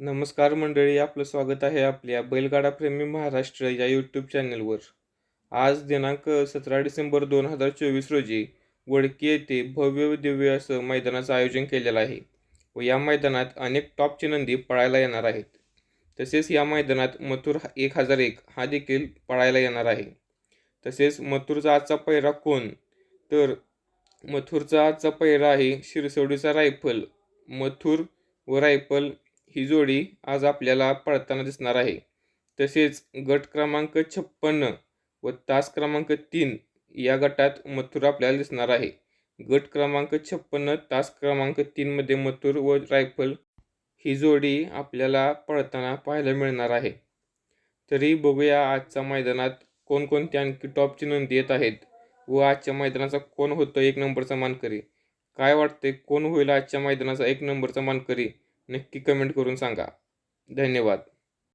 नमस्कार मंडळी आपलं स्वागत आहे आपल्या बैलगाडा प्रेमी महाराष्ट्र या यूट्यूब चॅनलवर आज दिनांक सतरा डिसेंबर दोन हजार चोवीस रोजी वडकी येथे भव्य व दिव्य असं मैदानाचं आयोजन केलेलं आहे व या मैदानात अनेक टॉपची नंदी पळायला येणार आहेत. तसेच या मैदानात मथुर एक हजार एक हा देखील पळायला येणार आहे. तसेच मथुरचा आजचा पैरा कोण? तर मथुरचा आजचा पैरा आहे शिरसवडीचा रायफल मथुर व रायफल ही जोडी आज आपल्याला पळताना दिसणार आहे. तसेच गट क्रमांक छप्पन्न व तास क्रमांक तीन या गटात मथुर आपल्याला दिसणार आहे. गट क्रमांक छप्पन्न तास क्रमांक तीनमध्ये मथुर व रायफल ही जोडी आपल्याला पळताना पाहायला मिळणार आहे. तरी बघूया आजच्या मैदानात कोणकोणत्या आणखी टॉपची नोंदी येत आहेत व आजच्या मैदानाचा कोण होतं एक नंबरचा मानकरी? काय वाटते कोण होईल आजच्या मैदानाचा एक नंबरचा मानकरी? नक्की कमेंट करून सांगा. धन्यवाद.